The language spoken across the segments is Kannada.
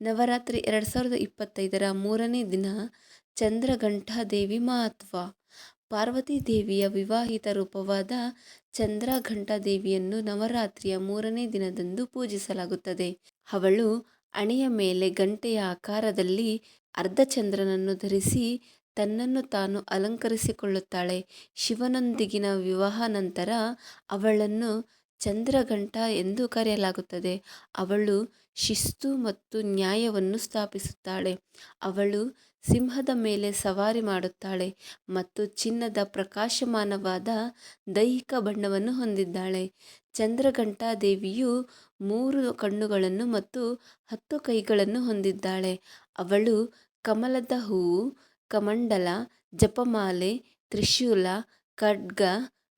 ನವರಾತ್ರಿ ಎರಡು ಸಾವಿರದ ಇಪ್ಪತ್ತೈದರ ಮೂರನೇ ದಿನ ಚಂದ್ರಘಂಟಾದೇವಿ ಮಹತ್ವ ಪಾರ್ವತಿ ದೇವಿಯ ವಿವಾಹಿತ ರೂಪವಾದ ಚಂದ್ರಘಂಟಾದೇವಿಯನ್ನು ನವರಾತ್ರಿಯ ಮೂರನೇ ದಿನದಂದು ಪೂಜಿಸಲಾಗುತ್ತದೆ. ಅವಳು ಹಣೆಯ ಮೇಲೆ ಗಂಟೆಯ ಆಕಾರದಲ್ಲಿ ಅರ್ಧಚಂದ್ರನನ್ನು ಧರಿಸಿ ತನ್ನನ್ನು ತಾನು ಅಲಂಕರಿಸಿಕೊಳ್ಳುತ್ತಾಳೆ. ಶಿವನೊಂದಿಗಿನ ವಿವಾಹ ನಂತರ ಅವಳನ್ನು ಚಂದ್ರಘಂಟಾ ಎಂದು ಕರೆಯಲಾಗುತ್ತದೆ. ಅವಳು ಶಿಸ್ತು ಮತ್ತು ನ್ಯಾಯವನ್ನು ಸ್ಥಾಪಿಸುತ್ತಾಳೆ. ಅವಳು ಸಿಂಹದ ಮೇಲೆ ಸವಾರಿ ಮಾಡುತ್ತಾಳೆ ಮತ್ತು ಚಿನ್ನದ ಪ್ರಕಾಶಮಾನವಾದ ದೈಹಿಕ ಬಣ್ಣವನ್ನು ಹೊಂದಿದ್ದಾಳೆ. ಚಂದ್ರಘಂಟಾದೇವಿಯು ಮೂರು ಕಣ್ಣುಗಳನ್ನು ಮತ್ತು ಹತ್ತು ಕೈಗಳನ್ನು ಹೊಂದಿದ್ದಾಳೆ. ಅವಳು ಕಮಲದ ಹೂವು, ಕಮಂಡಲ, ಜಪಮಾಲೆ, ತ್ರಿಶೂಲ, ಖಡ್ಗ,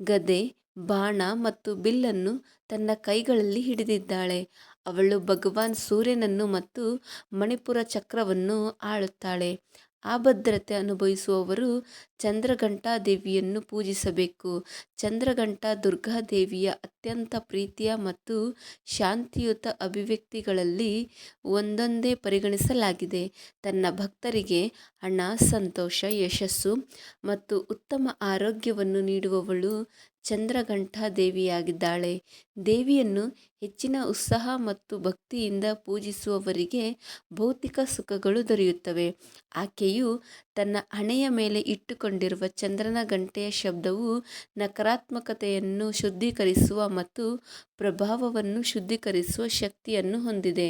ಗದೆ, ಬಾಣ ಮತ್ತು ಬಿಲ್ಲನ್ನು ತನ್ನ ಕೈಗಳಲ್ಲಿ ಹಿಡಿದಿದ್ದಾಳೆ. ಅವಳು ಭಗವಾನ್ ಸೂರ್ಯನನ್ನು ಮತ್ತು ಮಣಿಪುರ ಚಕ್ರವನ್ನು ಆಳುತ್ತಾಳೆ. ಅಭದ್ರತೆ ಅನುಭವಿಸುವವರು ಚಂದ್ರಘಂಟಾದೇವಿಯನ್ನು ಪೂಜಿಸಬೇಕು. ಚಂದ್ರಘಂಟಾ ದುರ್ಗಾದೇವಿಯ ಅತ್ಯಂತ ಪ್ರೀತಿಯ ಮತ್ತು ಶಾಂತಿಯುತ ಅಭಿವ್ಯಕ್ತಿಗಳಲ್ಲಿ ಒಂದೊಂದೇ ಪರಿಗಣಿಸಲಾಗಿದೆ. ತನ್ನ ಭಕ್ತರಿಗೆ ಹಣ, ಸಂತೋಷ, ಯಶಸ್ಸು ಮತ್ತು ಉತ್ತಮ ಆರೋಗ್ಯವನ್ನು ನೀಡುವವಳು ಚಂದ್ರಘಂಟಾದೇವಿಯಾಗಿದ್ದಾಳೆ. ದೇವಿಯನ್ನು ಹೆಚ್ಚಿನ ಉತ್ಸಾಹ ಮತ್ತು ಭಕ್ತಿಯಿಂದ ಪೂಜಿಸುವವರಿಗೆ ಭೌತಿಕ ಸುಖಗಳು ದೊರೆಯುತ್ತವೆ. ಆಕೆಯು ತನ್ನ ಹಣೆಯ ಮೇಲೆ ಇಟ್ಟುಕೊಂಡಿರುವ ಚಂದ್ರನ ಗಂಟೆಯ ಶಬ್ದವು ನಕಾರಾತ್ಮಕತೆಯನ್ನು ಶುದ್ಧೀಕರಿಸುವ ಮತ್ತು ಪ್ರಭಾವವನ್ನು ಶುದ್ಧೀಕರಿಸುವ ಶಕ್ತಿಯನ್ನು ಹೊಂದಿದೆ.